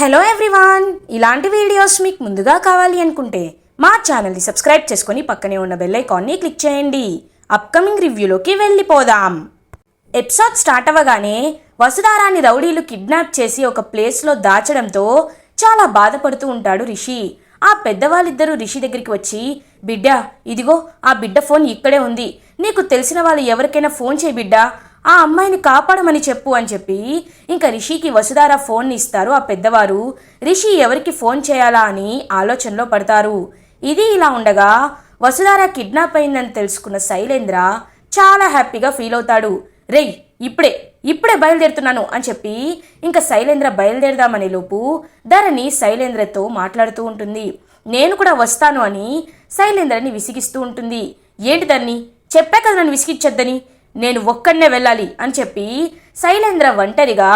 Hello everyone ఇలాంటి videos మీకు ముందుగా కావాలి అనుకుంటే మా ఛానల్ని సబ్స్క్రైబ్ చేసుకొని పక్కనే ఉన్న బెల్ ఐకాన్ని క్లిక్ చేయండి. అప్కమింగ్ రివ్యూలోకి వెళ్ళిపోదాం. ఎపిసోడ్ స్టార్ట్ అవ్వగానే వసుధారాన్ని రౌడీలు కిడ్నాప్ చేసి ఒక ప్లేస్లో దాచడంతో చాలా బాధపడుతూ ఉంటాడు రిషి. ఆ పెద్దవాళ్ళిద్దరూ రిషి దగ్గరికి వచ్చి బిడ్డ ఇదిగో ఆ బిడ్డ ఫోన్ ఇక్కడే ఉంది. నీకు తెలిసిన వాళ్ళు ఎవరికైనా ఫోన్ చేయి బిడ్డ. ఆ అమ్మాయిని కాపాడమని చెప్పు అని చెప్పి ఇంకా రిషికి వసుధార ఫోన్ ఇస్తారు ఆ పెద్దవారు. రిషి ఎవరికి ఫోన్ చేయాలా అని ఆలోచనలో పడతారు. ఇది ఇలా ఉండగా వసుధార కిడ్నాప్ అయిందని తెలుసుకున్న శైలేంద్ర చాలా హ్యాపీగా ఫీల్ అవుతాడు. రేయ్ ఇప్పుడే ఇప్పుడే బయలుదేరుతున్నాను అని చెప్పి ఇంకా శైలేంద్ర బయలుదేరదామనే లోపు ధరణి శైలేంద్రతో మాట్లాడుతూ ఉంటుంది. నేను కూడా వస్తాను అని శైలేంద్రని విసిగిస్తూ ఉంటుంది. ఏంటి దాన్ని చెప్పా కదా నన్ను విసిగిచ్చొద్దని? నేను ఒక్కడనే వెళ్ళాలి అని చెప్పి శైలేంద్ర ఒంటరిగా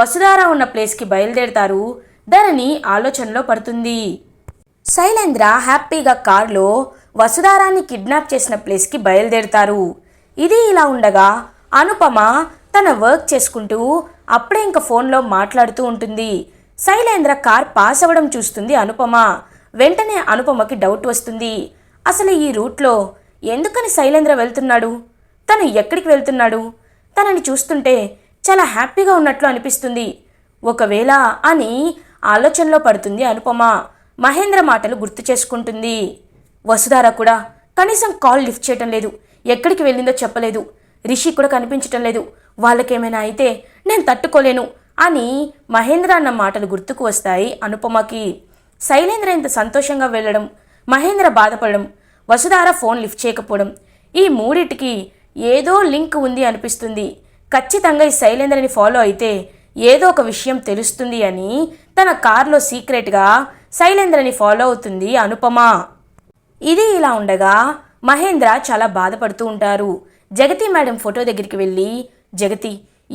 వసుధార ఉన్న ప్లేస్కి బయలుదేరతారు. ధరణి ఆలోచనలో పడుతుంది. శైలేంద్ర హ్యాపీగా కారులో వసుధారాన్ని కిడ్నాప్ చేసిన ప్లేస్కి బయలుదేరుతారు. ఇది ఇలా ఉండగా అనుపమ తన వర్క్ చేసుకుంటూ అప్పుడే ఇంకా ఫోన్లో మాట్లాడుతూ ఉంటుంది. శైలేంద్ర కార్ పాస్ అవ్వడం చూస్తుంది అనుపమ. వెంటనే అనుపమకి డౌట్ వస్తుంది. అసలు ఈ రూట్లో ఎందుకని శైలేంద్ర వెళ్తున్నాడు? తను ఎక్కడికి వెళ్తున్నాడు? తనని చూస్తుంటే చాలా హ్యాపీగా ఉన్నట్లు అనిపిస్తుంది. ఒకవేళ అని ఆలోచనలో పడుతుంది అనుపమ. మహేంద్ర మాటలు గుర్తు చేసుకుంటుంది. వసుధార కూడా కనీసం కాల్ లిఫ్ట్ చేయటం లేదు. ఎక్కడికి వెళ్ళిందో చెప్పలేదు. రిషి కూడా కనిపించటం లేదు. వాళ్ళకేమైనా అయితే నేను తట్టుకోలేను అని మహేంద్ర అన్న మాటలు గుర్తుకు వస్తాయి అనుపమకి. శైలేంద్ర ఇంత సంతోషంగా వెళ్ళడం మహేంద్ర బాధపడడం వసుధార ఫోన్ లిఫ్ట్ చేయకపోవడం ఈ మూడిటికి ఏదో లింక్ ఉంది అనిపిస్తుంది. ఖచ్చితంగా ఈ శైలేంద్రని ఫాలో అయితే ఏదో ఒక విషయం తెలుస్తుంది అని తన కారులో సీక్రెట్గా శైలేంద్రని ఫాలో అవుతుంది అనుపమ. ఇది ఇలా ఉండగా మహేంద్ర చాలా బాధపడుతూ ఉంటారు. జగతి మేడం ఫోటో దగ్గరికి వెళ్ళి జగతి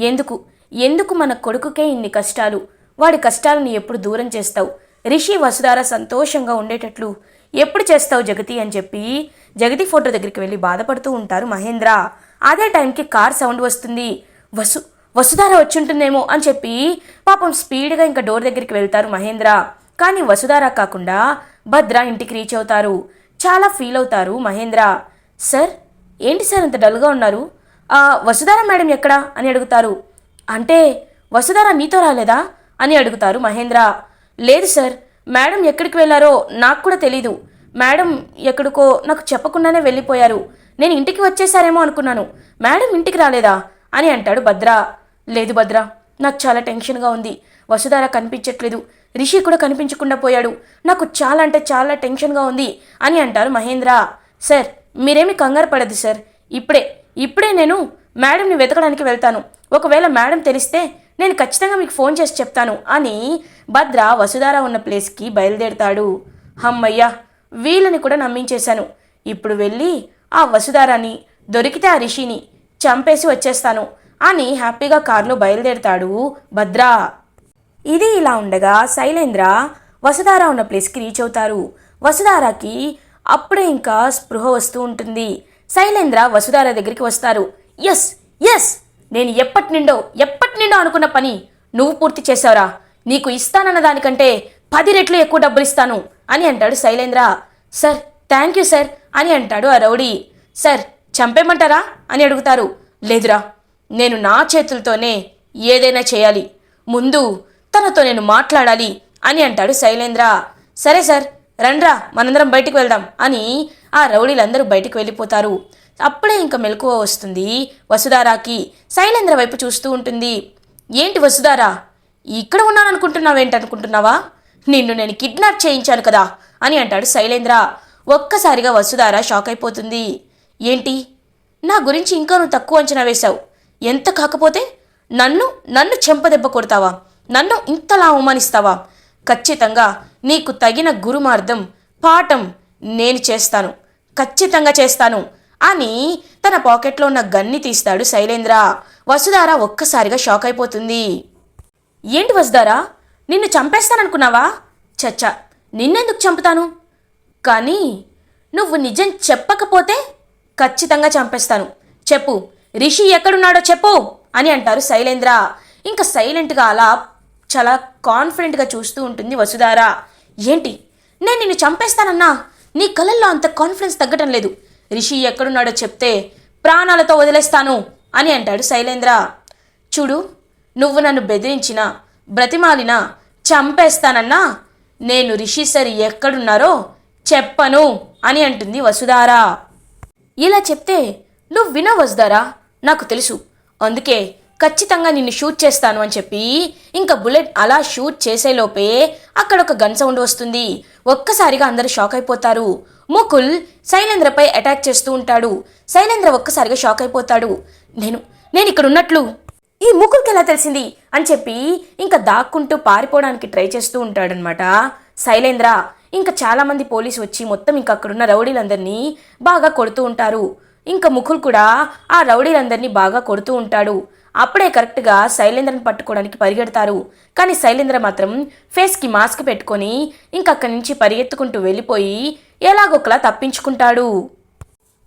ఎందుకు? ఎందుకు మన కొడుకుకే ఇన్ని కష్టాలు? వాడి కష్టాలను ఎప్పుడు దూరం చేస్తావు? రిషి వసుధార సంతోషంగా ఉండేటట్లు ఎప్పుడు చేస్తావు జగతి అని చెప్పి జగతి ఫోటో దగ్గరికి వెళ్ళి బాధపడుతూ ఉంటారు మహేంద్ర. అదే టైంకి కార్ సౌండ్ వస్తుంది. వసు వసుధార వచ్చుంటుందేమో అని చెప్పి పాపం స్పీడ్గా ఇంకా డోర్ దగ్గరికి వెళ్తారు మహేంద్ర. కానీ వసుధార కాకుండా భద్ర ఇంటికి రీచ్ అవుతారు. చాలా ఫీల్ అవుతారు మహేంద్ర. సార్ ఏంటి సార్ అంత డల్గా ఉన్నారు? వసుధార మేడం ఎక్కడా? అని అడుగుతారు. అంటే వసుధార మీతో రాలేదా? అని అడుగుతారు మహేంద్ర. లేదు సార్ మేడం ఎక్కడికి వెళ్ళారో నాకు కూడా తెలీదు. మేడం ఎక్కడికో నాకు చెప్పకుండానే వెళ్ళిపోయారు. నేను ఇంటికి వచ్చేసారేమో అనుకున్నాను. మేడం ఇంటికి రాలేదా? అని అంటాడు భద్ర. లేదు భద్ర నాకు చాలా టెన్షన్గా ఉంది. వసుధార కనిపించట్లేదు. రిషి కూడా కనిపించకుండా పోయాడు. నాకు చాలా అంటే చాలా టెన్షన్గా ఉంది అని అంటారు మహేంద్ర. సార్ మీరేమి కంగారు పడదు సార్. ఇప్పుడే ఇప్పుడే నేను మేడంని వెతకడానికి వెళ్తాను. ఒకవేళ మేడం తెలిస్తే నేను ఖచ్చితంగా మీకు ఫోన్ చేసి చెప్తాను అని భద్ర వసుధార ఉన్న ప్లేస్కి బయలుదేరుతాడు. హమ్మయ్యా వీళ్ళని కూడా నమ్మించేశాను. ఇప్పుడు వెళ్ళి ఆ వసుధారాని దొరికితే ఆ రిషిని చంపేసి వచ్చేస్తాను అని హ్యాపీగా కారులో బయలుదేరుతాడు భద్ర. ఇది ఇలా ఉండగా శైలేంద్ర వసుధార ఉన్న ప్లేస్కి రీచ్ అవుతారు. వసుధారాకి అప్పుడే ఇంకా స్పృహ వస్తూ ఉంటుంది. శైలేంద్ర వసుధార దగ్గరికి వస్తారు. ఎస్ ఎస్ నేను ఎప్పటి నిండో ఎప్పటి నిండో అనుకున్న పని నువ్వు పూర్తి చేసావురా నీకు ఇస్తానన్న దానికంటే పది రెట్లు ఎక్కువ డబ్బులు ఇస్తాను అని అంటాడు Shailendra. Sir thank you sir అని అంటాడు ఆ రౌడీ. సార్ చంపేమంటారా అని అడుగుతారు. లేదురా నేను నా చేతులతోనే ఏదైనా చేయాలి. ముందు తనతో నేను మాట్లాడాలి అని అంటాడు శైలేంద్ర. సరే సార్ రండ్రా మనందరం బయటికి వెళ్దాం అని ఆ రౌడీలందరూ బయటికి వెళ్ళిపోతారు. అప్పుడే ఇంకా మెలకువ వస్తుంది. వసుధారాకి శైలేంద్ర వైపు చూస్తూ ఉంటుంది. ఏంటి వసుధారా? ఇక్కడ ఉన్నాననుకుంటున్నావేంటనుకుంటున్నావా? నిన్ను నేను కిడ్నాప్ చేయించాను కదా అని అంటాడు శైలేంద్ర. ఒక్కసారిగా వసుధార షాక్ అయిపోతుంది. ఏంటి? నా గురించి ఇంకా నువ్వు తక్కువ అంచనా వేశావు. ఎంత కాకపోతే నన్ను నన్ను చెంపదెబ్బ కొడతావా? నన్ను ఇంతలా అవమానిస్తావా? ఖచ్చితంగా నీకు తగిన గురుమార్గం పాఠం నేను చేస్తాను. ఖచ్చితంగా చేస్తాను. అని తన పాకెట్లో ఉన్న గన్ని తీస్తాడు శైలేంద్ర. వసుధార ఒక్కసారిగా షాక్ అయిపోతుంది. ఏంటి వసుధారా? నిన్ను చంపేస్తాననుకున్నావా? చచ్చా నిన్నెందుకు చంపుతాను? కానీ నువ్వు నిజం చెప్పకపోతే ఖచ్చితంగా చంపేస్తాను. చెప్పు రిషి ఎక్కడున్నాడో చెప్పు అని అంటారు శైలేంద్ర. ఇంకా సైలెంట్గా అలా చాలా కాన్ఫిడెంట్గా చూస్తూ ఉంటుంది వసుధార. ఏంటి? నేను నిన్ను చంపేస్తానన్నా? నీ కళల్లో అంత కాన్ఫిడెన్స్ తగ్గటం లేదు. రిషి ఎక్కడున్నాడో చెప్తే ప్రాణాలతో వదిలేస్తాను అని అంటాడు శైలేంద్ర. చూడు నువ్వు నన్ను బెదిరించినా బ్రతిమాలినా చంపేస్తానన్నా నేను రిషి సార్ ఎక్కడున్నారో చెప్పను అని అంటుంది వసుధారా. ఇలా చెప్తే నువ్వు వినవస్తారా నాకు తెలుసు. అందుకే ఖచ్చితంగా నిన్ను షూట్ చేస్తాను అని చెప్పి ఇంకా బుల్లెట్ అలా షూట్ చేసేలోపే అక్కడ ఒక గన్ సౌండ్ వస్తుంది. ఒక్కసారిగా అందరూ షాక్ అయిపోతారు. ముకుల్ శైలేంద్రపై అటాక్ చేస్తూ ఉంటాడు. శైలేంద్ర ఒక్కసారిగా షాక్ అయిపోతాడు. నేను నేను ఇక్కడ ఉన్నట్లు. ఈ ముకుల్కి ఎలా తెలిసింది? అని చెప్పి ఇంకా దాక్కుంటూ పారిపోవడానికి ట్రై చేస్తూ ఉంటాడనమాట శైలేంద్ర ఇంకా చాలామంది పోలీసు వచ్చి మొత్తం ఇంకా అక్కడున్న రౌడీలందరినీ బాగా కొడుతూ ఉంటారు. ఇంకా ముకుల్ కూడా ఆ రౌడీలందరినీ బాగా కొడుతూ ఉంటాడు. అప్పుడే కరెక్ట్గా శైలేంద్రని పట్టుకోవడానికి పరిగెడతారు. కానీ శైలేంద్ర మాత్రం ఫేస్కి మాస్క్ పెట్టుకొని ఇంకక్కడి నుంచి పరిగెత్తుకుంటూ వెళ్ళిపోయి ఎలాగొకలా తప్పించుకుంటాడు.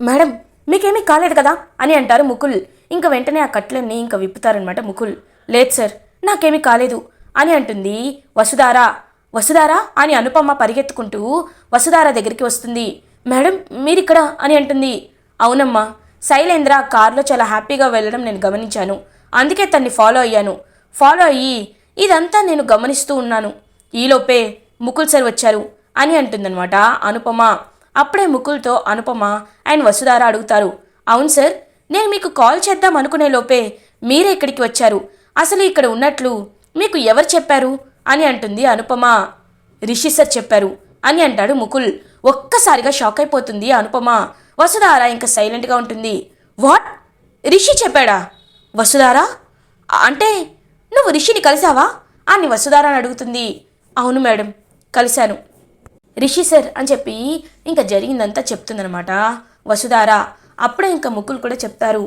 మేడం మీకేమీ కాలేదు కదా? అని అంటారు ముకుల్. ఇంకా వెంటనే ఆ కట్లన్నీ ఇంకా విప్పుతారనమాట ముకుల్. లేదు సార్ నాకేమీ కాలేదు అని అంటుంది వసుధారా. వసుధారా? అని అనుపమ్మ పరిగెత్తుకుంటూ వసుధార దగ్గరికి వస్తుంది. మేడం మీరిక్కడ? అని అంటుంది. అవునమ్మా శైలేంద్ర కారులో చాలా హ్యాపీగా వెళ్ళడం నేను గమనించాను. అందుకే తన్ని ఫాలో అయ్యాను. ఫాలో అయ్యి ఇదంతా నేను గమనిస్తూ ఉన్నాను. ఈలోపే ముకుల్ సార్ వచ్చారు అని అంటుందన్నమాట అనుపమ. అప్పుడే ముకుల్తో అనుపమ అండ్ వసుధార అడుగుతారు అవును సార్ నేను మీకు కాల్ చేద్దాం అనుకునే లోపే మీరే ఇక్కడికి వచ్చారు. అసలు ఇక్కడ ఉన్నట్లు మీకు ఎవరు చెప్పారు? అని అంటుంది అనుపమ. రిషి సార్ చెప్పారు అని అంటాడు ముకుల్. ఒక్కసారిగా షాక్ అయిపోతుంది అనుపమ. వసుధార ఇంకా సైలెంట్గా ఉంటుంది. వాట్? రిషి చెప్పాడా? వసుధారా? అంటే నువ్వు రిషిని కలిసావా? అని వసుధారా అని అడుగుతుంది. అవును మేడం కలిశాను. రిషి సార్ అని చెప్పి ఇంకా జరిగిందంతా చెప్తుందనమాట వసుధారా అప్పుడే ఇంకా ముక్కులు కూడా చెప్తారు.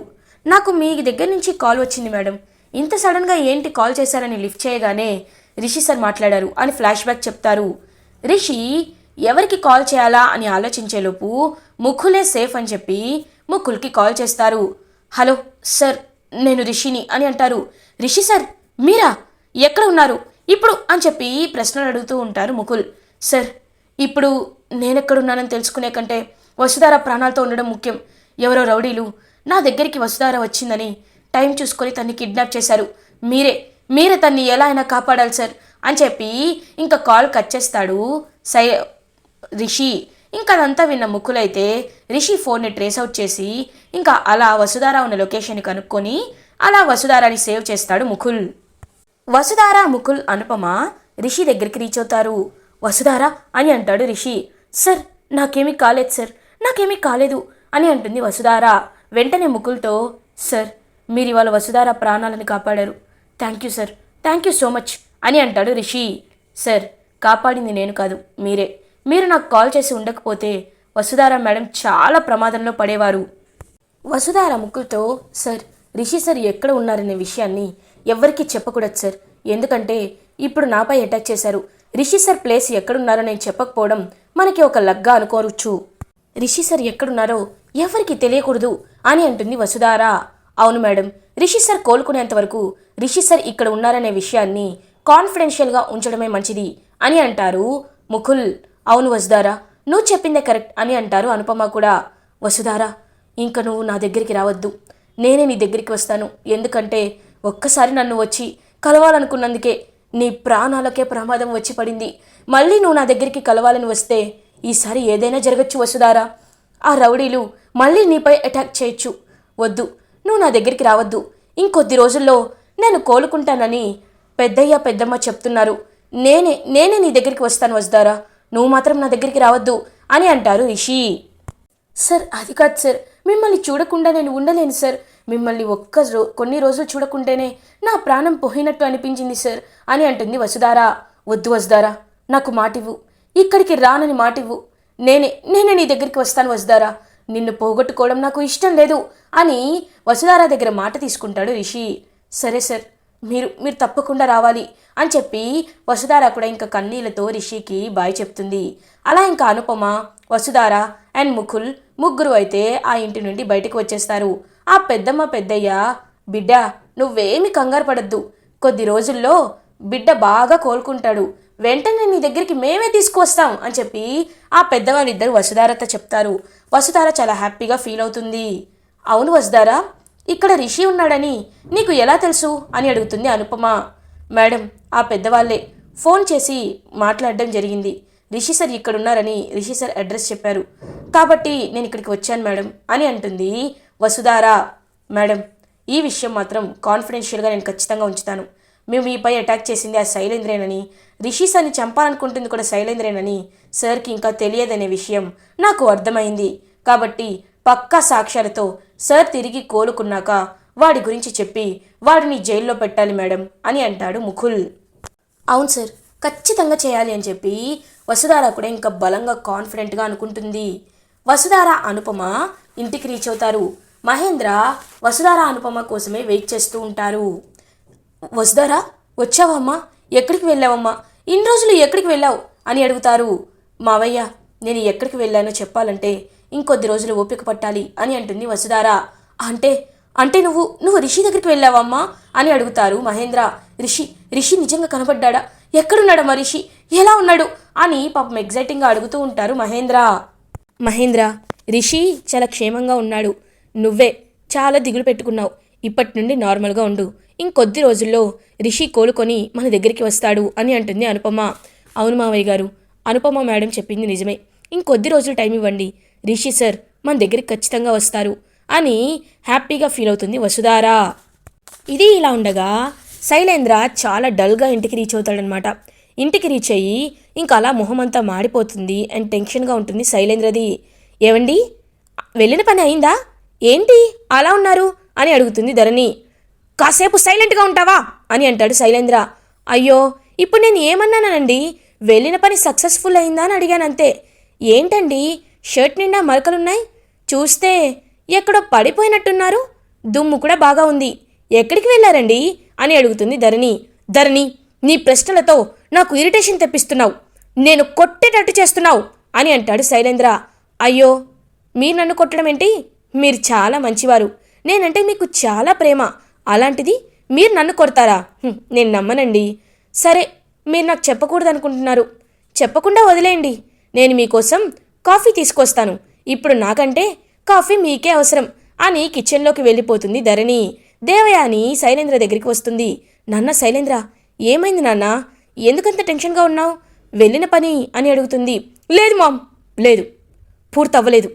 నాకు మీ దగ్గర నుంచి కాల్ వచ్చింది మేడం. ఇంత సడన్గా ఏంటి కాల్ చేశారని లిఫ్ట్ చేయగానే రిషి సార్ మాట్లాడారు అని ఫ్లాష్ బ్యాక్ చెప్తారు. రిషి ఎవరికి కాల్ చేయాలా అని ఆలోచించేలోపు ముక్కులే సేఫ్ అని చెప్పి ముక్కులకి కాల్ చేస్తారు. హలో సార్ నేను రిషిని అని అంటారు. రిషి సార్ మీరా? ఎక్కడ ఉన్నారు? ఇప్పుడు అని చెప్పి ప్రశ్నలు అడుగుతూ ఉంటారు ముకుల్. సార్ ఇప్పుడు నేనెక్కడున్నానని తెలుసుకునే కంటే వసుధార ప్రాణాలతో ఉండడం ముఖ్యం. ఎవరో రౌడీలు నా దగ్గరికి వసుధార వచ్చిందని టైం చూసుకొని తన్ని కిడ్నాప్ చేశారు. మీరే మీరే తన్ని ఎలా అయినా కాపాడాలి సార్ అని చెప్పి ఇంకా కాల్ కట్ చేస్తాడు సై రిషి. ఇంకా అదంతా విన్న ముక్కులైతే రిషి ఫోన్ని ట్రేస్ అవుట్ చేసి ఇంకా అలా వసుధార ఉన్న లొకేషన్ కనుక్కొని అలా వసుధారాని సేవ్ చేస్తాడు ముకుల్. వసుధార ముకుల్ అనుపమ రిషి దగ్గరికి రీచ్ అవుతారు. వసుధార అని అంటాడు రిషి. సార్ నాకేమీ కాలేదు సార్. నాకేమీ కాలేదు అని అంటుంది వసుధార. వెంటనే ముకుల్తో సార్ మీరు ఇవాళ వసుధార ప్రాణాలను కాపాడారు. Thank you sir. Thank you so much అని అంటాడు రిషి. సార్ కాపాడింది నేను కాదు మీరే. మీరు నాకు కాల్ చేసి ఉండకపోతే వసుధార మేడం చాలా ప్రమాదంలో పడేవారు. వసుధార ముక్కులతో సార్ రిషి సార్ ఎక్కడ ఉన్నారనే విషయాన్ని ఎవ్వరికీ చెప్పకూడదు సార్. ఎందుకంటే ఇప్పుడు నాపై అటాక్ చేశారు. రిషి సార్ ప్లేస్ ఎక్కడున్నారో నేను చెప్పకపోవడం మనకి ఒక లగ్గా అనుకోవచ్చు. రిషి సార్ ఎక్కడున్నారో ఎవరికి తెలియకూడదు అని అంటుంది వసుధార. అవును మేడం రిషి సార్ కోలుకునేంత వరకు రిషి సార్ ఇక్కడ ఉన్నారనే విషయాన్ని కాన్ఫిడెన్షియల్గా ఉంచడమే మంచిది అని అంటారు ముకుల్. అవును వసుధారా నువ్వు చెప్పిందే కరెక్ట్ అని అంటారు అనుపమ కూడా. వసుధారా ఇంక నువ్వు నా దగ్గరికి రావద్దు. నేనే నీ దగ్గరికి వస్తాను. ఎందుకంటే ఒక్కసారి నన్ను వచ్చి కలవాలనుకున్నందుకే నీ ప్రాణాలకే ప్రమాదం వచ్చి పడింది. మళ్ళీ నువ్వు నా దగ్గరికి కలవాలని వస్తే ఈసారి ఏదైనా జరగచ్చు వసుధారా. ఆ రౌడీలు మళ్ళీ నీపై అటాక్ చేయొచ్చు. వద్దు నువ్వు నా దగ్గరికి రావద్దు. ఇంకొద్ది రోజుల్లో నేను కోలుకుంటానని పెద్దయ్య పెద్దమ్మ చెప్తున్నారు. నేనే నేనే నీ దగ్గరికి వస్తాను వసుధారా. నువ్వు మాత్రం నా దగ్గరికి రావద్దు అని అంటారు రిషి. సార్ అది కాదు సార్. మిమ్మల్ని చూడకుండా నేను ఉండలేను సార్. మిమ్మల్ని ఒక్క రో కొన్ని రోజులు చూడకుంటేనే నా ప్రాణం పోయినట్టు అనిపించింది సార్ అని అంటుంది వసుధారా. వద్దు వసుధారా నాకు మాటివ్వు. ఇక్కడికి రానని మాటివ్వు. నేనే నేనే నీ దగ్గరికి వస్తాను వసుధారా. నిన్ను పోగొట్టుకోవడం నాకు ఇష్టం లేదు అని వసుధారా దగ్గర మాట తీసుకుంటాడు రిషి. సరే సార్ మీరు మీరు తప్పకుండా రావాలి అని చెప్పి వసుధార కూడా ఇంకా కన్నీళ్ళతో రిషికి బాయ్ చెప్తుంది. అలా ఇంకా అనుపమ వసుధార అండ్ ముకుల్ ముగ్గురు అయితే ఆ ఇంటి నుండి బయటకు వచ్చేస్తారు. ఆ పెద్దమ్మ పెద్దయ్య బిడ్డ నువ్వేమి కంగారు పడద్దు. కొద్ది రోజుల్లో బిడ్డ బాగా కోలుకుంటాడు. వెంటనే నీ దగ్గరికి మేమే తీసుకువస్తాం అని చెప్పి ఆ పెద్దవాళ్ళిద్దరు వసుధారతో చెప్తారు. వసుధార చాలా హ్యాపీగా ఫీల్ అవుతుంది. అవును వసుధారా ఇక్కడ రిషి ఉన్నాడని నీకు ఎలా తెలుసు? అని అడుగుతుంది అనుపమ. మేడం ఆ పెద్దవాళ్ళే ఫోన్ చేసి మాట్లాడడం జరిగింది. రిషి సార్ ఇక్కడ ఉన్నారని రిషి సార్ అడ్రస్ చెప్పారు. కాబట్టి నేను ఇక్కడికి వచ్చాను మేడం అని అంటుంది వసుధారా. మేడం ఈ విషయం మాత్రం కాన్ఫిడెన్షియల్గా నేను ఖచ్చితంగా ఉంచుతాను. మేము మీపై అటాక్ చేసింది ఆ శైలేంద్రేనని రిషి సార్ని చంపాలనుకుంటుంది కూడా శైలేంద్రేనని సార్కి ఇంకా తెలియదనే విషయం నాకు అర్థమైంది. కాబట్టి పక్కా సాక్ష్యాలతో సార్ తిరిగి కోలుకున్నాక వాడి గురించి చెప్పి వాడిని జైల్లో పెట్టాలి మేడం అని అంటాడు ముకుల్. అవును సార్ ఖచ్చితంగా చేయాలి అని చెప్పి వసుధార కూడా ఇంకా బలంగా కాన్ఫిడెంట్గా అనుకుంటుంది. వసుధార అనుపమ ఇంటికి రీచ్ అవుతారు. మహేంద్ర వసుధార అనుపమ కోసమే వెయిట్ చేస్తూ ఉంటారు. వసుధార వచ్చావమ్మా ఎక్కడికి వెళ్ళావమ్మా? ఇన్ని రోజులు ఎక్కడికి వెళ్ళావు? అని అడుగుతారు. మావయ్య నేను ఎక్కడికి వెళ్ళానో చెప్పాలంటే ఇంకొద్ది రోజులు ఓపిక పట్టాలి అని అంటుంది వసుధార. అంటే అంటే నువ్వు నువ్వు రిషి దగ్గరికి వెళ్ళావమ్మా అని అడుగుతారు మహేంద్ర. రిషి రిషి నిజంగా కనబడ్డా ఎక్కడున్నాడమ్మా రిషి? ఎలా ఉన్నాడు? అని పాపం ఎగ్జైటింగ్గా అడుగుతూ ఉంటారు మహేంద్ర. మహేంద్ర రిషి చాలా క్షేమంగా ఉన్నాడు. నువ్వే చాలా దిగులు పెట్టుకున్నావు. ఇప్పటి నుండి నార్మల్గా ఉండు. ఇంకొద్ది రోజుల్లో రిషి కోలుకొని మన దగ్గరికి వస్తాడు అని అంటుంది అనుపమ. అవును మావయ్య గారు అనుపమ మేడం చెప్పింది నిజమే. ఇంకొద్ది రోజులు టైం ఇవ్వండి. రిషి సార్ మన దగ్గరికి ఖచ్చితంగా వస్తారు అని హ్యాపీగా ఫీల్ అవుతుంది వసుధారా. ఇది ఇలా ఉండగా శైలేంద్ర చాలా డల్గా ఇంటికి రీచ్ అవుతాడనమాట ఇంటికి రీచ్ అయ్యి ఇంకా అలా మొహం అంతా మాడిపోతుంది అండ్ టెన్షన్గా ఉంటుంది శైలేంద్రది. ఏవండి? వెళ్ళిన పని అయిందా? ఏంటి? అలా ఉన్నారు? అని అడుగుతుంది ధరణి. కాసేపు సైలెంట్గా ఉంటావా? అని అంటాడు శైలేంద్ర. అయ్యో ఇప్పుడు నేను ఏమన్నానండి వెళ్ళిన పని సక్సెస్ఫుల్ అయిందా అని అడిగాను అంతే ఏంటండి? షర్ట్ నిండా మరకలున్నాయి. చూస్తే ఎక్కడో పడిపోయినట్టున్నారు. దుమ్ము కూడా బాగా ఉంది. ఎక్కడికి వెళ్ళారండి? అని అడుగుతుంది ధరణి. ధరణి నీ ప్రశ్నలతో నాకు ఇరిటేషన్ తెప్పిస్తున్నావు. నేను కొట్టేటట్టు చేస్తున్నావు అని అంటాడు శైలేంద్ర. అయ్యో మీరు నన్ను కొట్టడం ఏంటి? మీరు చాలా మంచివారు. నేనంటే మీకు చాలా ప్రేమ. అలాంటిది మీరు నన్ను కొడతారా? నేను నమ్మనండి. సరే మీరు నాకు చెప్పకూడదు అనుకుంటున్నారు చెప్పకుండా వదిలేయండి. నేను మీకోసం కాఫీ తీసుకొస్తాను. ఇప్పుడు నాకంటే కాఫీ మీకే అవసరం అని కిచెన్లోకి వెళ్ళిపోతుంది ధరణి. దేవయాని శైలేంద్ర దగ్గరికి వస్తుంది. నాన్న శైలేంద్ర ఏమైంది నాన్న? ఎందుకంత టెన్షన్గా ఉన్నావు? వెళ్ళిన పని అని అడుగుతుంది. లేదు మామ్ లేదు. పూర్తవ్వలేదు.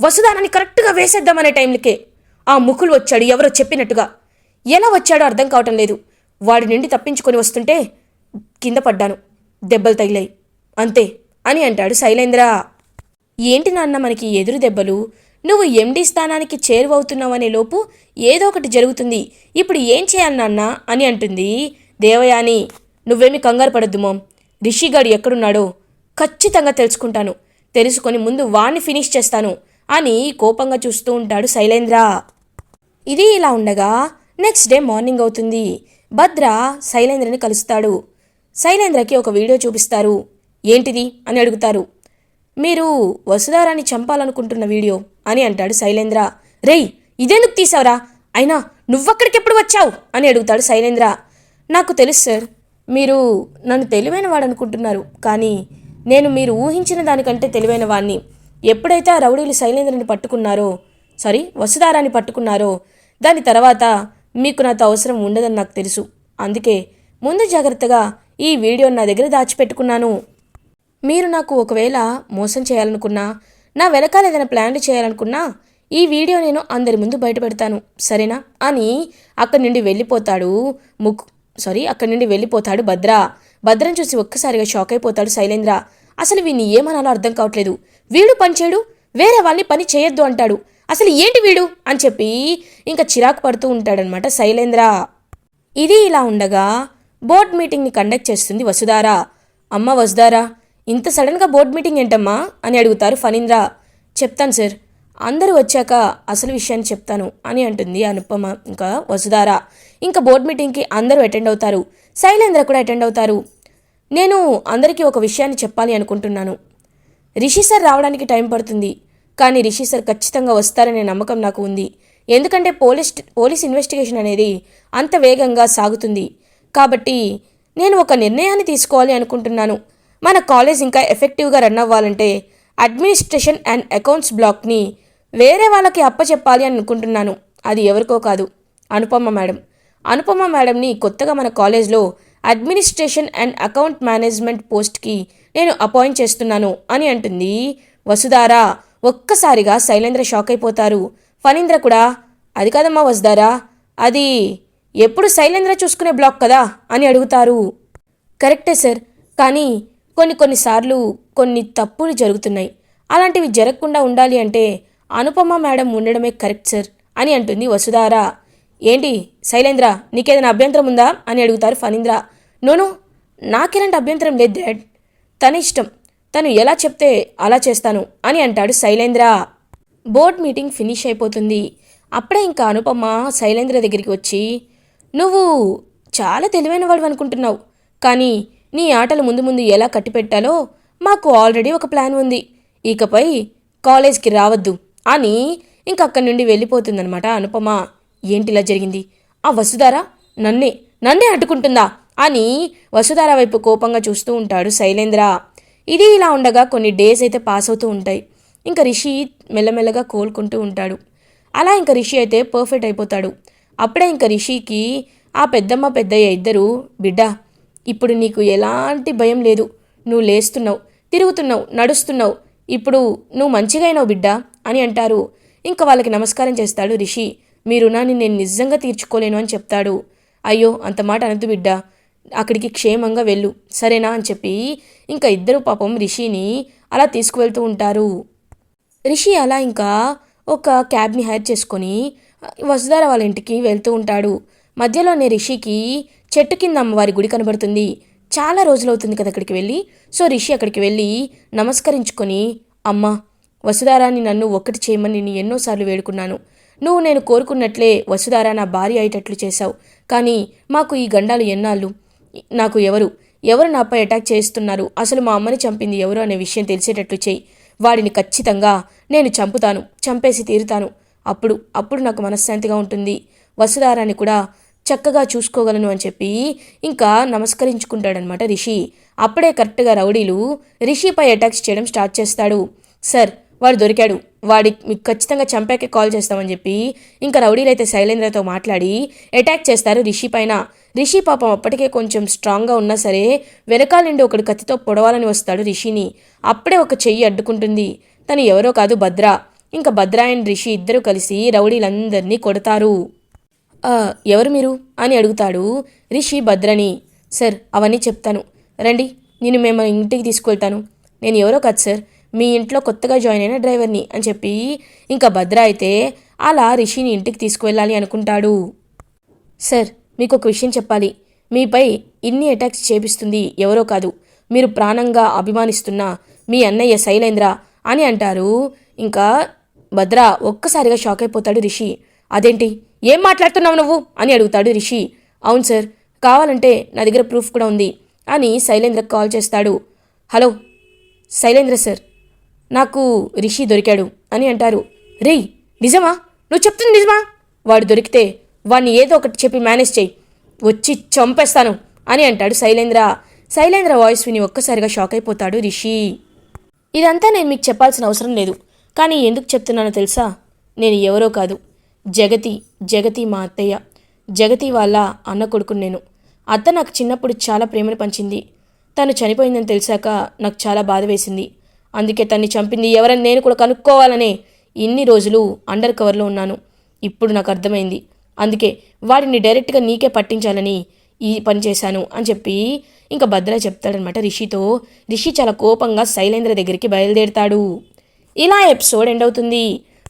వసుదానాన్ని కరెక్ట్గా వేసేద్దామనే టైంలకే ఆ ముకులు వచ్చాడు ఎవరో చెప్పినట్టుగా. ఎలా వచ్చాడో అర్థం కావటం లేదు. వాడి నుండి తప్పించుకొని వస్తుంటే కింద పడ్డాను. దెబ్బలు తగిలాయి. అంతే అని అంటాడు శైలేంద్ర. ఏంటి నాన్న మనకి ఎదురు దెబ్బలు? నువ్వు ఎండి స్థానానికి చేరువవుతున్నావనే లోపు ఏదో ఒకటి జరుగుతుంది. ఇప్పుడు ఏం చేయాలి నాన్న? అని అంటుంది. దేవయాని నువ్వేమి కంగారు పడద్దు మామ్. రిషిగాడు ఎక్కడున్నాడో ఖచ్చితంగా తెలుసుకుంటాను. తెలుసుకొని ముందు వాణ్ణి ఫినిష్ చేస్తాను అని కోపంగా చూస్తూ ఉంటాడు శైలేంద్ర. ఇది ఇలా ఉండగా నెక్స్ట్ డే మార్నింగ్ అవుతుంది. భద్ర శైలేంద్రని కలుస్తాడు. శైలేంద్రకి ఒక వీడియో చూపిస్తారు. ఏంటిది? అని అడుగుతారు. మీరు వసుధారాన్ని చంపాలనుకుంటున్న వీడియో అని అంటాడు శైలేంద్ర. రేయ్ ఇదెందుకు తీసావురా? అయినా నువ్వక్కడికెప్పుడు వచ్చావు? అని అడుగుతాడు శైలేంద్ర. నాకు తెలుసు సార్ మీరు నన్ను తెలివైన వాడు అనుకుంటున్నారు కానీ నేను మీరు ఊహించిన దానికంటే తెలివైన వాణ్ణి. ఎప్పుడైతే ఆ రౌడీలు శైలేంద్రని పట్టుకున్నారో సారీ వసుధారాన్ని పట్టుకున్నారో దాని తర్వాత మీకు నాతో అవసరం ఉండదని నాకు తెలుసు. అందుకే ముందు జాగ్రత్తగా ఈ వీడియోని నా దగ్గర దాచిపెట్టుకున్నాను. మీరు నాకు ఒకవేళ మోసం చేయాలనుకున్నా నా వెనకాల ఏదైనా ప్లాన్లు చేయాలనుకున్నా ఈ వీడియో నేను అందరి ముందు బయటపెడతాను. సరేనా? అని అక్కడి నుండి వెళ్ళిపోతాడు ముక్ సారీ అక్కడి నుండి వెళ్ళిపోతాడు భద్ర. భద్రం చూసి ఒక్కసారిగా షాక్ అయిపోతాడు శైలేంద్ర. అసలు వీడిని ఏమనాలో అర్థం కావట్లేదు. వీడు పని చేయడు వేరే వాళ్ళని పని చేయొద్దు అంటాడు. అసలు ఏంటి వీడు? అని చెప్పి ఇంకా చిరాకు పడుతూ ఉంటాడనమాట శైలేంద్ర. ఇది ఇలా ఉండగా బోర్డ్ మీటింగ్ని కండక్ట్ చేస్తుంది వసుధార. అమ్మ వసుధారా ఇంత సడన్గా బోర్డ్ మీటింగ్ ఏంటమ్మా? అని అడుగుతారు ఫణీంద్ర. చెప్తాను సార్. అందరూ వచ్చాక అసలు విషయాన్ని చెప్తాను అని అంటుంది అనుపమ ఇంకా వసుధార. ఇంకా బోర్డ్ మీటింగ్కి అందరూ అటెండ్ అవుతారు. శైలేంద్ర కూడా అటెండ్ అవుతారు. నేను అందరికీ ఒక విషయాన్ని చెప్పాలి అనుకుంటున్నాను. రిషి సార్ రావడానికి టైం పడుతుంది. కానీ రిషి సార్ ఖచ్చితంగా వస్తారనే నమ్మకం నాకు ఉంది. ఎందుకంటే పోలీస్ పోలీస్ ఇన్వెస్టిగేషన్ అనేది అంత వేగంగా సాగుతుంది. కాబట్టి నేను ఒక నిర్ణయాన్ని తీసుకోవాలి అనుకుంటున్నాను. మన కాలేజ్ ఇంకా ఎఫెక్టివ్గా రన్ అవ్వాలంటే అడ్మినిస్ట్రేషన్ అండ్ అకౌంట్స్ బ్లాక్ని వేరే వాళ్ళకి అప్పచెప్పాలి అని అనుకుంటున్నాను. అది ఎవరికో కాదు. అనుపమ మేడం. అనుపమ మేడంని కొత్తగా మన కాలేజ్లో అడ్మినిస్ట్రేషన్ అండ్ అకౌంట్ మేనేజ్మెంట్ పోస్ట్కి నేను అపాయింట్ చేస్తున్నాను అని అంటుంది. వసుధారా ఒక్కసారిగా శైలేంద్ర షాక్ అయిపోతారు. ఫణీంద్ర కూడా అది కాదమ్మా వసుధారా అది ఎప్పుడు శైలేంద్ర చూసుకునే బ్లాక్ కదా? అని అడుగుతారు. కరెక్టే సార్ కానీ కొన్ని కొన్నిసార్లు కొన్ని తప్పులు జరుగుతున్నాయి. అలాంటివి జరగకుండా ఉండాలి అంటే అనుపమ మేడం ఉండడమే కరెక్ట్ సార్ అని అంటుంది వసుధార. ఏంటి శైలేంద్ర నీకేదైనా అభ్యంతరం ఉందా అని అడుగుతారు ఫణీంద్ర. నోను నాకెలాంటి అభ్యంతరం లేదు డాడ్. తన ఇష్టం. తను ఎలా చెప్తే అలా చేస్తాను అని అంటాడు శైలేంద్ర. బోర్డ్ మీటింగ్ ఫినిష్ అయిపోతుంది. అప్పుడే ఇంకా అనుపమ శైలేంద్ర దగ్గరికి వచ్చి నువ్వు చాలా తెలివైన వాడు అనుకుంటున్నావు. కానీ నీ ఆటలు ముందు ముందు ఎలా కట్టిపెట్టాలో మాకు ఆల్రెడీ ఒక ప్లాన్ ఉంది. ఇకపై కాలేజ్కి రావద్దు అని ఇంక అక్కడి నుండి వెళ్ళిపోతుందనమాట అనుపమ. ఏంటిలా జరిగింది? ఆ వసుధార? నన్నే నన్నే అడ్డుకుంటుందా? అని వసుధార వైపు కోపంగా చూస్తూ ఉంటాడు శైలేంద్ర. ఇది ఇలా ఉండగా కొన్ని డేస్ అయితే పాస్ అవుతూ ఉంటాయి. ఇంకా రిషి మెల్లమెల్లగా కోలుకుంటూ ఉంటాడు. అలా ఇంకా రిషి అయితే పర్ఫెక్ట్ అయిపోతాడు. అప్పుడే ఇంకా రిషికి ఆ పెద్దమ్మ పెద్దయ్య ఇద్దరు బిడ్డ ఇప్పుడు నీకు ఎలాంటి భయం లేదు. నువ్వు లేస్తున్నావు తిరుగుతున్నావు నడుస్తున్నావు. ఇప్పుడు నువ్వు మంచిగా అయినావు బిడ్డ అని అంటారు. ఇంకా వాళ్ళకి నమస్కారం చేస్తాడు రిషి. మీ రుణాన్ని నేను నిజంగా తీర్చుకోలేను అని చెప్తాడు. అయ్యో అంత మాట అనదు బిడ్డ. అక్కడికి క్షేమంగా వెళ్ళు. సరేనా? అని చెప్పి ఇంకా ఇద్దరు పాపం రిషిని అలా తీసుకువెళ్తూ ఉంటారు. రిషి అలా ఇంకా ఒక క్యాబ్ని హైర్ చేసుకొని వసుధార వాళ్ళ ఇంటికి వెళ్తూ ఉంటాడు. మధ్యలోనే రిషికి చెట్టు కింద అమ్మవారి గుడి కనబడుతుంది. చాలా రోజులవుతుంది కదా అక్కడికి వెళ్ళి. సో రిషి అక్కడికి వెళ్ళి నమస్కరించుకొని అమ్మ వసుధారాన్ని నన్ను ఒక్కటి చేయమని నేను ఎన్నోసార్లు వేడుకున్నాను. నువ్వు నేను కోరుకున్నట్లే వసుధార నా భార్య అయ్యేటట్లు చేశావు. కానీ మాకు ఈ గండాలు ఎన్నాళ్ళు? నాకు ఎవరు? ఎవరు నాపై అటాక్ చేస్తున్నారు అసలు మా అమ్మని చంపింది ఎవరు అనే విషయం తెలిసేటట్లు చేయి. వాడిని ఖచ్చితంగా నేను చంపుతాను చంపేసి తీరుతాను. అప్పుడు అప్పుడు నాకు మనశ్శాంతిగా ఉంటుంది. వసుధారాన్ని కూడా చక్కగా చూసుకోగలను అని చెప్పి ఇంకా నమస్కరించుకుంటాడనమాట రిషి. అప్పుడే కరెక్ట్గా రౌడీలు రిషిపై అటాక్స్ చేయడం స్టార్ట్ చేస్తాడు. సార్ వాడు దొరికాడు. వాడి మీకు ఖచ్చితంగా చంపాకే కాల్ చేస్తామని చెప్పి ఇంకా రౌడీలు అయితే శైలేంద్రతో మాట్లాడి అటాక్ చేస్తారు రిషి పైన. రిషి పాపం అప్పటికే కొంచెం స్ట్రాంగ్గా ఉన్నా సరే వెనకాల నుండి ఒకడు కత్తితో పొడవాలని వస్తాడు రిషిని. అప్పుడే ఒక చెయ్యి అడ్డుకుంటుంది. తను ఎవరో కాదు భద్ర. ఇంకా భద్ర అండ్ రిషి ఇద్దరు కలిసి రౌడీలందరినీ కొడతారు. ఎవరు మీరు? అని అడుగుతాడు రిషి భద్రని. సార్ అవన్నీ చెప్తాను. రండి నేను మేము ఇంటికి తీసుకెళ్తాను నేను ఎవరో కాదు సార్ మీ ఇంట్లో కొత్తగా జాయిన్ అయిన డ్రైవర్ని అని చెప్పి ఇంకా భద్ర అయితే అలా రిషిని ఇంటికి తీసుకువెళ్ళాలి అనుకుంటాడు. సార్ మీకు ఒక విషయం చెప్పాలి. మీపై ఇన్ని అటాక్స్ చేపిస్తుంది ఎవరో కాదు. మీరు ప్రాణంగా అభిమానిస్తున్న మీ అన్నయ్య శైలేంద్ర అని అంటారు. ఇంకా భద్ర ఒక్కసారిగా షాక్ అయిపోతాడు రిషి. అదేంటి? ఏం మాట్లాడుతున్నావు నువ్వు? అని అడుగుతాడు రిషి. అవును సార్ కావాలంటే నా దగ్గర ప్రూఫ్ కూడా ఉంది అని శైలేంద్రకు కాల్ చేస్తాడు. హలో శైలేంద్ర సార్ నాకు రిషి దొరికాడు అని అంటారు. రేయ్ నిజమా? నువ్వు చెప్తుంది నిజమా? వాడు దొరికితే వాడిని ఏదో ఒకటి చెప్పి మేనేజ్ చేయి. వచ్చి చంపేస్తాను అని అంటాడు శైలేంద్ర. శైలేంద్ర వాయిస్ విని ఒక్కసారిగా షాక్ అయిపోతాడు రిషి. ఇదంతా నేను మీకు చెప్పాల్సిన అవసరం లేదు. కానీ ఎందుకు చెప్తున్నానో తెలుసా? నేను ఎవరో కాదు. జగతి జగతి మా అత్తయ్య. జగతి వాళ్ళ అన్న కొడుకుని నేను. అత్త నాకు చిన్నప్పుడు చాలా ప్రేమను పంచింది. తను చనిపోయిందని తెలిసాక నాకు చాలా బాధ వేసింది. అందుకే తన్ని చంపింది ఎవరని నేను కూడా కనుక్కోవాలనే ఇన్ని రోజులు అండర్ కవర్లో ఉన్నాను. ఇప్పుడు నాకు అర్థమైంది. అందుకే వాడిని డైరెక్ట్గా నీకే పట్టించాలని ఈ పని చేశాను అని చెప్పి ఇంకా భద్ర చెప్తాడనమాట రిషితో. రిషి చాలా కోపంగా శైలేంద్ర దగ్గరికి బయలుదేరుతాడు. ఇలా ఎపిసోడ్ ఎండ్ అవుతుంది.